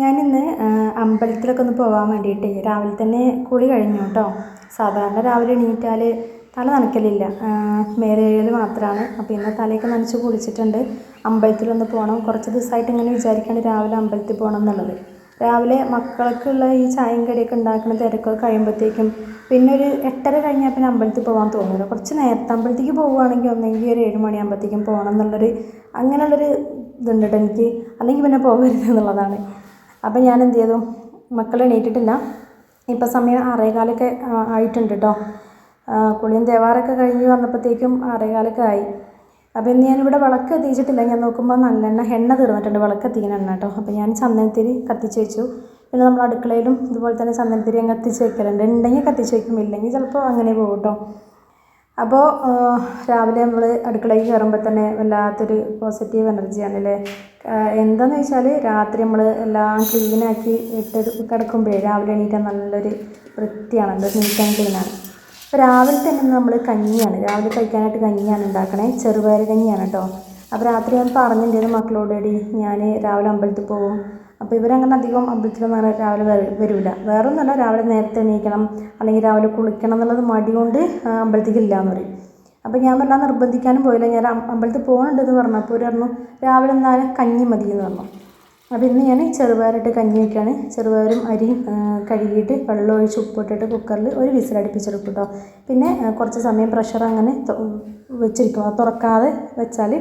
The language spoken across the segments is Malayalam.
ഞാനിന്ന് അമ്പലത്തിലൊക്കെ ഒന്ന് പോകാൻ വേണ്ടിയിട്ട് രാവിലെ തന്നെ കുളി കഴിഞ്ഞു കേട്ടോ. സാധാരണ രാവിലെ എണീറ്റാൽ തല നനയ്ക്കലില്ല. മേൽ മാത്രമാണ് അപ്പോൾ ഇന്ന് തലയൊക്കെ നനച്ച് കുളിച്ചിട്ടുണ്ട്. അമ്പലത്തിലൊന്ന് പോകണം കുറച്ച് ദിവസമായിട്ട് ഇങ്ങനെ വിചാരിക്കാണ്ട് രാവിലെ അമ്പലത്തിൽ പോകണം എന്നുള്ളത്. രാവിലെ മക്കൾക്കുള്ള ഈ ചായയും കടിയൊക്കെ ഉണ്ടാക്കുന്ന തിരക്കൊക്കെ കഴിയുമ്പോഴത്തേക്കും പിന്നെ ഒരു എട്ടര കഴിഞ്ഞാൽ പിന്നെ അമ്പലത്തിൽ പോകാൻ തോന്നില്ല കുറച്ച് നേരത്തെ അമ്പലത്തേക്ക് പോവുകയാണെങ്കിൽ ഒന്നെങ്കിൽ ഒരു ഏഴ് മണിയാകുമ്പോഴത്തേക്കും പോകണം എന്നുള്ളൊരു അങ്ങനെയുള്ളൊരു ഇതുണ്ട് എനിക്ക്. അല്ലെങ്കിൽ പിന്നെ പോകരുത് എന്നുള്ളതാണ്. അപ്പം ഞാൻ എന്ത് ചെയ്തു? മക്കൾ എണീറ്റിട്ടില്ല. ഇപ്പം സമയം ആറേകാലൊക്കെ ആയിട്ടുണ്ട് കേട്ടോ കുളിയും തേവാറൊക്കെ കഴിഞ്ഞ് വന്നപ്പോഴത്തേക്കും ആറേകാലൊക്കെ ആയി. അപ്പോൾ ഇന്ന് ഞാനിവിടെ വിളക്ക് എത്തിച്ചിട്ടില്ല ഞാൻ നോക്കുമ്പോൾ നല്ലെണ്ണ എണ്ണ തീർന്നിട്ടുണ്ട്. വിളക്ക് എത്തിക്കുന്ന എണ്ണ കേട്ടോ അപ്പോൾ ഞാൻ ചന്ദനത്തിരി കത്തിച്ച് വെച്ചു. പിന്നെ നമ്മൾ അടുക്കളയിലും ഇതുപോലെ തന്നെ ചന്ദനത്തിരി അങ്ങ് കത്തിച്ച് വെക്കലുണ്ട്. ഉണ്ടെങ്കിൽ കത്തിച്ച് വെക്കും ഇല്ലെങ്കിൽ ചിലപ്പോൾ അങ്ങനെ പോകും കേട്ടോ അപ്പോൾ രാവിലെ നമ്മൾ അടുക്കളയിൽ കയറുമ്പോൾ തന്നെ വല്ലാത്തൊരു പോസിറ്റീവ് എനർജിയാണ് അല്ലേ എന്താണെന്ന് വെച്ചാൽ രാത്രി നമ്മൾ എല്ലാം ക്ലീനാക്കി ഇട്ട് കിടക്കുമ്പോഴേ രാവിലെ എണീറ്റാൽ നല്ലൊരു വൃത്തിയാണല്ലോ നീറ്റ് ആൻഡ് ക്ലീനാണ് അപ്പോൾ രാവിലെ തന്നെ നമ്മൾ കഞ്ഞിയാണ് രാവിലെ കഴിക്കാനായിട്ട് കഞ്ഞിയാണ് ഉണ്ടാക്കണേ ചെറുപയർ കഞ്ഞിയാണ് കേട്ടോ അപ്പോൾ രാത്രി ഞാൻ പറഞ്ഞിട്ടുണ്ടായിരുന്നു മക്കളോട് ഞാൻ രാവിലെ അമ്പലത്തിൽ പോകും അപ്പോൾ ഇവരങ്ങനെ അധികം അമ്പലത്തിലൊന്നും അങ്ങനെ രാവിലെ വരില്ല വേറെ ഒന്നുമല്ല രാവിലെ നേരത്തെ എണീക്കണം അല്ലെങ്കിൽ രാവിലെ കുളിക്കണം എന്നുള്ളത് മടി കൊണ്ട് അമ്പലത്തിൽ ഇല്ല എന്ന് പറയും. അപ്പോൾ ഞാൻ വല്ലാതെ നിർബന്ധിക്കാനും പോയില്ല. ഞാൻ അമ്പലത്തിൽ പോകുന്നുണ്ടെന്ന് പറഞ്ഞപ്പോൾ അവർ പറഞ്ഞു രാവിലെ എന്നാലും കഞ്ഞി മതി എന്ന് പറഞ്ഞു. അപ്പോൾ ഇന്ന് ഞാൻ ചെറുപയറിട്ട് കഞ്ഞി വയ്ക്കുകയാണ് ചെറുപയറും അരിയും കഴുകിയിട്ട് വെള്ളം ഒഴിച്ച് ഉപ്പിട്ടിട്ട് കുക്കറിൽ ഒരു വിസിലടിപ്പിച്ചെടുക്കും കേട്ടോ. പിന്നെ കുറച്ച് സമയം പ്രഷർ അങ്ങനെ വെച്ചിരിക്കും. അത് തുറക്കാതെ വെച്ചാൽ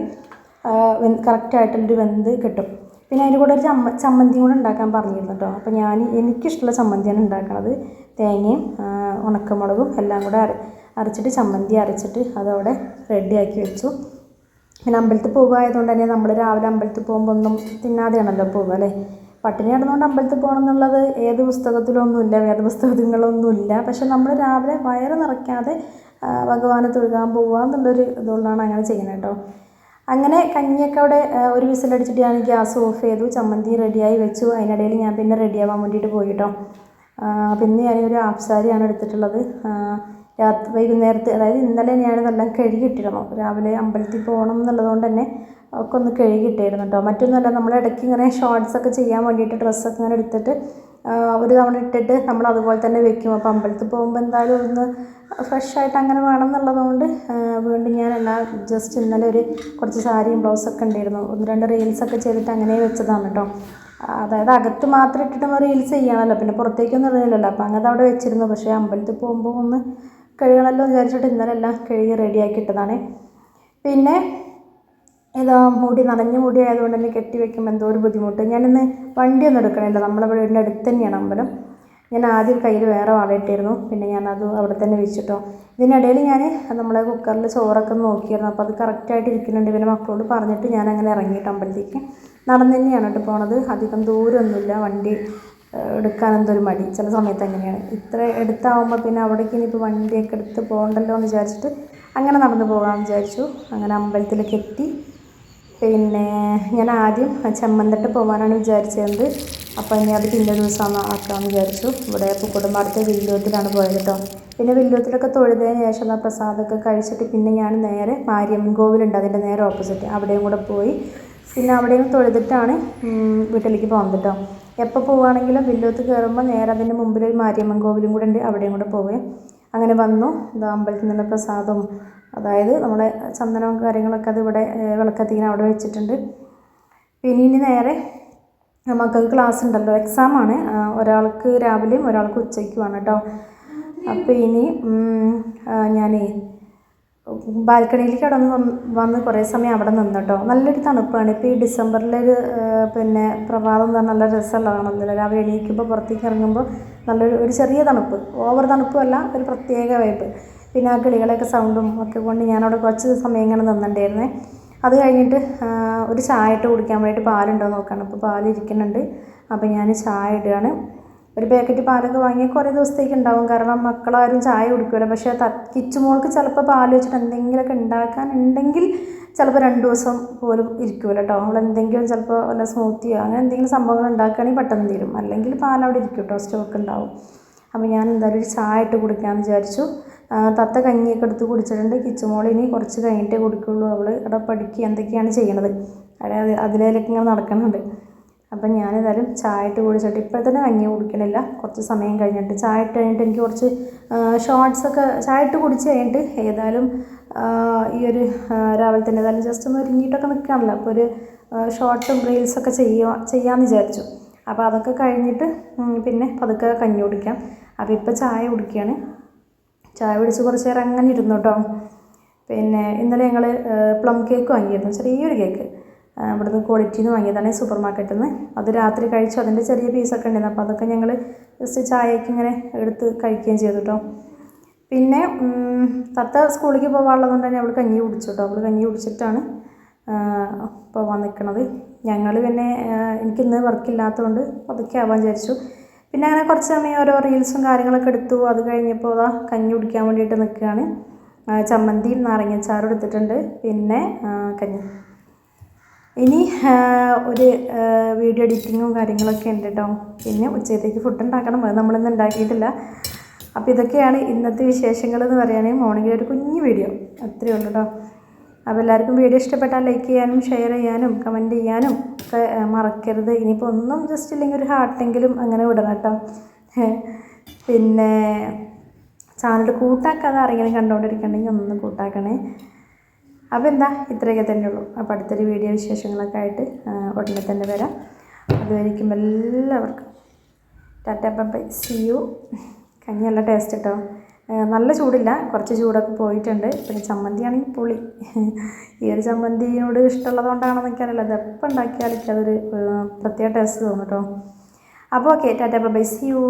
കറക്റ്റായിട്ടുള്ളൊരു വെന്ത് കിട്ടും. പിന്നെ അതിന്റെ കൂടെ ഒരു ചമ്മ ചമ്മന്തിയും കൂടെ ഉണ്ടാക്കാൻ പറഞ്ഞിരുന്നു കേട്ടോ. അപ്പോൾ ഞാൻ എനിക്കിഷ്ടമുള്ള ചമ്മന്തിയാണ് ഉണ്ടാക്കുന്നത് തേങ്ങയും ഉണക്കമുളകും എല്ലാം കൂടെ അരച്ചിട്ട് ചമ്മന്തി അരച്ചിട്ട് അതവിടെ റെഡിയാക്കി വെച്ചു. പിന്നെ അമ്പലത്തിൽ പോകുമായതുകൊണ്ട് തന്നെ നമ്മൾ രാവിലെ അമ്പലത്തിൽ പോകുമ്പോൾ ഒന്നും തിന്നാതെയാണല്ലോ പോകുക അല്ലേ? പട്ടിണി കിടന്നുകൊണ്ട് അമ്പലത്തിൽ പോകണം എന്നുള്ളത് ഏത് പുസ്തകത്തിലൊന്നുമില്ല വേദ പുസ്തകങ്ങളൊന്നുമില്ല പക്ഷെ നമ്മൾ രാവിലെ വയറ് നിറയ്ക്കാതെ ഭഗവാനെ തൊഴുകാൻ പോകുക എന്നുള്ളൊരു ഇതുകൊണ്ടാണ് അങ്ങനെ ചെയ്യുന്നത് കേട്ടോ. അങ്ങനെ കഞ്ഞിയൊക്കെ അവിടെ ഒരു വിസിലടിച്ചിട്ട് ഞാൻ ഗ്യാസ് ഓഫ് ചെയ്തു ചമ്മന്തി റെഡിയായി വെച്ചു. അതിനിടയിൽ ഞാൻ പിന്നെ റെഡിയാവാൻ വേണ്ടിയിട്ട് പോയി കേട്ടോ. പിന്നെ ഞാനൊരു ആപ്സാരിയാണ് എടുത്തിട്ടുള്ളത്. രാത്രി വൈകുന്നേരത്ത് അതായത് ഇന്നലെ ഞാൻ ഇതെല്ലാം കഴുകിയിട്ടിരുന്നു രാവിലെ അമ്പലത്തിൽ പോകണം എന്നുള്ളതുകൊണ്ട് തന്നെ ഒക്കെ ഒന്ന് കഴുകിയിട്ടായിരുന്നു കേട്ടോ മറ്റൊന്നുമല്ല നമ്മൾ ഇടയ്ക്ക് ഇങ്ങനെ ഷോർട്സ് ഒക്കെ ചെയ്യാൻ വേണ്ടിയിട്ട് ഡ്രസ്സൊക്കെ ഇങ്ങനെ എടുത്തിട്ട് ഒരു തവണ ഇട്ടിട്ട് നമ്മൾ അതുപോലെ തന്നെ വെക്കും. അപ്പോൾ അമ്പലത്തിൽ പോകുമ്പോൾ എന്തായാലും ഒന്ന് ഫ്രഷ് ആയിട്ട് അങ്ങനെ വേണം എന്നുള്ളതുകൊണ്ട് വീണ്ടും ഞാൻ എല്ലാം ജസ്റ്റ് ഇന്നലെ ഒരു കുറച്ച് സാരിയും ബ്ലൗസൊക്കെ ഉണ്ടായിരുന്നു. ഒന്ന് രണ്ട് റീൽസൊക്കെ ചെയ്തിട്ട് അങ്ങനെ വെച്ചതാണ് കേട്ടോ അതായത് അകത്ത് മാത്രം ഇട്ടിട്ട് റീൽസ് ചെയ്യണമല്ലോ പിന്നെ പുറത്തേക്കൊന്നും ഇടുന്നില്ലല്ലോ. അപ്പോൾ അങ്ങനെ അവിടെ വെച്ചിരുന്നു. പക്ഷേ അമ്പലത്തിൽ പോകുമ്പോൾ ഒന്ന് കഴുകണമല്ലോ വിചാരിച്ചിട്ട് ഇന്നലെ എല്ലാം കഴുകി റെഡിയാക്കി ഇട്ടതാണ് പിന്നെ ഇതാ മുടി നനഞ്ഞ മുടി ആയതുകൊണ്ട് തന്നെ കെട്ടി വെക്കുമ്പോൾ എന്തോ ഒരു ബുദ്ധിമുട്ട്. ഞാനിന്ന് വണ്ടിയൊന്നും എടുക്കണില്ല. നമ്മളെ വീടിന്റെ അടുത്ത് തന്നെയാണ് അമ്പലം. ഞാൻ ആദ്യം കയ്യിൽ വേറെ വാളയിട്ടിരുന്നു. പിന്നെ ഞാനത് അവിടെ തന്നെ വെച്ചിട്ടോ. ഇതിനിടയിൽ ഞാൻ നമ്മളെ കുക്കറിൽ ചോറൊക്കെ നോക്കിയിരുന്നു. അപ്പോൾ അത് കറക്റ്റായിട്ട് ഇരിക്കുന്നുണ്ട്. പിന്നെ മക്കളോട് പറഞ്ഞിട്ട് ഞാൻ അങ്ങനെ ഇറങ്ങിയിട്ട് അമ്പലത്തേക്ക് നടന്നു തന്നെയാണ് കേട്ടോ പോണത്. അധികം ദൂരമൊന്നുമില്ല വണ്ടി എടുക്കാൻ എന്തൊരു മടി. ചില സമയത്ത് അങ്ങനെയാണ്. ഇത്ര എടുത്താവുമ്പോൾ പിന്നെ അവിടേക്ക് ഇനിയിപ്പോൾ വണ്ടിയൊക്കെ എടുത്ത് പോകണ്ടല്ലോ എന്ന് വിചാരിച്ചിട്ട് അങ്ങനെ നടന്നു പോകാമെന്ന് വിചാരിച്ചു. അങ്ങനെ അമ്പലത്തിലേക്ക് എത്തി. പിന്നെ ഞാൻ ആദ്യം ചെമ്മന്തട്ട് പോകാനാണ് വിചാരിച്ചത്. അപ്പോൾ ഇനി അത് പിന്നെ ദിവസം ആക്കാമെന്ന് വിചാരിച്ചു. ഇവിടെ കുടുംബത്തെ വില്ലോത്തിലാണ് പോയത് കേട്ടോ പിന്നെ വില്ലോത്തിലൊക്കെ തൊഴുതതിന് ശേഷം ആ പ്രസാദമൊക്കെ കഴിച്ചിട്ട് പിന്നെ ഞാൻ നേരെ മാരിയമ്മൻ കോവിലുണ്ട്. അതിന്റെ നേരെ ഓപ്പോസിറ്റ്. അവിടെയും കൂടെ പോയി. പിന്നെ അവിടെയും തൊഴുതിട്ടാണ് വീട്ടിലേക്ക് പോകുന്നത് കേട്ടോ എപ്പോൾ പോവുകയാണെങ്കിലും വില്ലോത്ത് കയറുമ്പോൾ നേരെ അതിന്റെ മുമ്പിൽ ഒരു മാരിയമ്മൻ കോവിലും കൂടെ ഉണ്ട് അവിടെയും കൂടെ പോവുകയും അങ്ങനെ വന്നു. ഇത് അമ്പലത്തിൽ നിന്നുള്ള പ്രസാദവും അതായത് നമ്മുടെ ചന്ദനവും കാര്യങ്ങളൊക്കെ അത് ഇവിടെ വിളക്കത്തിങ്ങനെ അവിടെ വെച്ചിട്ടുണ്ട്. പിന്നെ ഇനി നേരെ മക്കൾക്ക് ക്ലാസ് ഉണ്ടല്ലോ. എക്സാമാണ് ഒരാൾക്ക് രാവിലെയും ഒരാൾക്ക് ഉച്ചയ്ക്കുമാണ് കേട്ടോ അപ്പോൾ ഇനി ഞാനേ ബാൽക്കണിയിലേക്ക് കിടന്ന് വന്ന് കുറേ സമയം അവിടെ നിന്ന് കേട്ടോ നല്ലൊരു തണുപ്പാണ്. ഇപ്പോൾ ഈ ഡിസംബറിലൊരു പിന്നെ പ്രഭാതം എന്ന് പറഞ്ഞാൽ നല്ല രസമുള്ളതാണല്ലോ രാവിലെ എണീക്കുമ്പോൾ പുറത്തേക്ക് ഇറങ്ങുമ്പോൾ നല്ലൊരു ഒരു ചെറിയ തണുപ്പ്. ഓവർ തണുപ്പല്ല ഒരു പ്രത്യേക വൈബ് പിന്നെ ആ കിളികളെയൊക്കെ സൗണ്ടും ഒക്കെ കൊണ്ട് ഞാനവിടെ കുറച്ച് സമയം ഇങ്ങനെ നിന്നിട്ടുണ്ടായിരുന്നേ. അത് കഴിഞ്ഞിട്ട് ഒരു ചായ ഇട്ട് കുടിക്കാൻ വേണ്ടിയിട്ട് പാലുണ്ടോ നോക്കാണ്. അപ്പോൾ പാൽ ഇരിക്കുന്നുണ്ട് അപ്പോൾ ഞാൻ ചായ ഇടുകയാണ്. ഒരു പാക്കറ്റ് പാലൊക്കെ വാങ്ങിയാൽ കുറേ ദിവസത്തേക്ക് ഉണ്ടാവും. കാരണം മക്കളാരും ചായ കുടിക്കില്ല പക്ഷേ കിച്ചുമോൾക്ക് ചിലപ്പോൾ പാൽ വെച്ചിട്ട് എന്തെങ്കിലുമൊക്കെ ഉണ്ടാക്കാനുണ്ടെങ്കിൽ ചിലപ്പോൾ രണ്ട് ദിവസം പോലും ഇരിക്കില്ല കേട്ടോ അവൾ എന്തെങ്കിലും ചിലപ്പോൾ വല്ല സ്മൂത്തിയോ അങ്ങനെ എന്തെങ്കിലും സംഭവങ്ങൾ ഉണ്ടാക്കുകയാണെങ്കിൽ പെട്ടെന്ന് തീരും. അല്ലെങ്കിൽ പാൽ അവിടെ ഇരിക്കും കേട്ടോ സ്റ്റോക്ക് ഉണ്ടാവും. അപ്പോൾ ഞാൻ എന്തായാലും ഒരു ചായ ഇട്ട് കുടിക്കാമെന്ന് വിചാരിച്ചു. തത്ത കഞ്ഞിയൊക്കെ എടുത്ത് കുടിച്ചിട്ടുണ്ട്. കിച്ചുമോൾ ഇനി കുറച്ച് കഴിഞ്ഞിട്ടേ കുടിക്കുള്ളൂ. അവൾ അവിടെ പഠിക്കുക എന്തൊക്കെയാണ് ചെയ്യണത്? അതായത് അതിലേലൊക്കെ ഇങ്ങനെ നടക്കുന്നുണ്ട്. അപ്പം ഞാനേതായാലും ചായ ഇട്ട് കുടിച്ചിട്ട് ഇപ്പോൾ തന്നെ കഞ്ഞി കുടിക്കണില്ല കുറച്ച് സമയം കഴിഞ്ഞിട്ട് ചായ ഇട്ട് കഴിഞ്ഞിട്ട് എനിക്ക് കുറച്ച് ഷോർട്സൊക്കെ ചായ ഇട്ട് കുടിച്ച് കഴിഞ്ഞിട്ട് ഏതായാലും ഈ ഒരു രാവിലെ തന്നെ ഏതായാലും ജസ്റ്റ് ഒന്ന് ഒരുങ്ങിയിട്ടൊക്കെ നിൽക്കുകയാണല്ലോ അപ്പോൾ ഒരു ഷോർട്ടും റീൽസൊക്കെ ചെയ്യുക ചെയ്യാമെന്ന് വിചാരിച്ചു. അപ്പോൾ അതൊക്കെ കഴിഞ്ഞിട്ട് പിന്നെ പതുക്കെ കഞ്ഞി കുടിക്കാം. അപ്പോൾ ഇപ്പോൾ ചായ കുടിക്കുകയാണ് ചായ കുടിച്ച് കുറച്ച് നേരം അങ്ങനെ ഇരുന്നു കേട്ടോ. പിന്നെ ഇന്നലെ ഞങ്ങൾ പ്ലം കേക്ക് വാങ്ങിയിരുന്നു. ചെറിയൊരു കേക്ക് ഇവിടുന്ന് ക്വാളിറ്റിയിൽ നിന്ന് വാങ്ങിയതാണ് സൂപ്പർ മാർക്കറ്റിൽ നിന്ന് അത് രാത്രി കഴിച്ചു. അതിന്റെ ചെറിയ പീസൊക്കെ ഉണ്ടായിരുന്നു. അപ്പോൾ അതൊക്കെ ഞങ്ങൾ ജസ്റ്റ് ചായക്ക് ഇങ്ങനെ എടുത്ത് കഴിക്കുകയും ചെയ്തു കേട്ടോ പിന്നെ തത്ത സ്കൂളിലേക്ക് പോകാനുള്ളതുകൊണ്ട് തന്നെ അവൾ കഞ്ഞി കുടിച്ചു കേട്ടോ അവൾ കഞ്ഞി കുടിച്ചിട്ടാണ് പോകാൻ നിൽക്കണത് ഞങ്ങൾ പിന്നെ എനിക്കിന്ന് വർക്കില്ലാത്തതുകൊണ്ട് അതൊക്കെ ആവാൻ വിചാരിച്ചു. പിന്നെ അങ്ങനെ കുറച്ച് സമയം ഓരോ റീൽസും കാര്യങ്ങളൊക്കെ എടുത്തു. അത് കഴിഞ്ഞപ്പോൾ അതാ കഞ്ഞി കുടിക്കാൻ വേണ്ടിയിട്ട് നിൽക്കുകയാണ്. ചമ്മന്തിയും നാരങ്ങച്ചാറും എടുത്തിട്ടുണ്ട്. പിന്നെ കഞ്ഞി. ഇനി ഒരു വീഡിയോ എഡിറ്റിങ്ങും കാര്യങ്ങളൊക്കെ ഉണ്ട് കേട്ടോ പിന്നെ ഉച്ചയത്തേക്ക് ഫുഡ് ഉണ്ടാക്കണം. അത് നമ്മളിന്ന് ഉണ്ടാക്കിയിട്ടില്ല. അപ്പോൾ ഇതൊക്കെയാണ് ഇന്നത്തെ വിശേഷങ്ങൾ എന്ന് പറയുകയാണെങ്കിൽ മോർണിംഗിൽ ഒരു കുഞ്ഞു വീഡിയോ അത്രയേ ഉള്ളൂ കേട്ടോ അപ്പോൾ എല്ലാവർക്കും വീഡിയോ ഇഷ്ടപ്പെട്ടാൽ ലൈക്ക് ചെയ്യാനും ഷെയർ ചെയ്യാനും കമന്റ് ചെയ്യാനും ഒക്കെ മറക്കരുത്. ഇനിയിപ്പോൾ ഒന്നും ജസ്റ്റ് ഇല്ലെങ്കിൽ ഒരു ഹാർട്ടെങ്കിലും അങ്ങനെ വിടണം കേട്ടോ പിന്നെ ചാനൽ കൂട്ടാക്കാതെ ആരെങ്കിലും കണ്ടുകൊണ്ടിരിക്കണമെങ്കിൽ ഒന്ന് കൂട്ടാക്കണേ. അപ്പോൾ എന്താ ഇത്രയൊക്കെ തന്നെ ഉള്ളൂ. അപ്പോൾ അടുത്തൊരു വീഡിയോ വിശേഷങ്ങളൊക്കെ ആയിട്ട് ഉടനെ തന്നെ വരാം. അതുവരെയ്ക്കും എല്ലാവർക്കും ടാറ്റ ബൈ സി യു കഞ്ഞി നല്ല ടേസ്റ്റ് കേട്ടോ നല്ല ചൂടില്ല. കുറച്ച് ചൂടൊക്കെ പോയിട്ടുണ്ട്. പിന്നെ ചമ്മന്തിയാണെങ്കിൽ പുളി. ഈ ഒരു ചമ്മന്തിയോട് ഇഷ്ടമുള്ളതുകൊണ്ടാണ് നിൽക്കാനല്ല അത് എപ്പോൾ എനിക്കതൊരു പ്രത്യേക ടേസ്റ്റ് തോന്നും കേട്ടോ അപ്പോൾ okay tata bye see you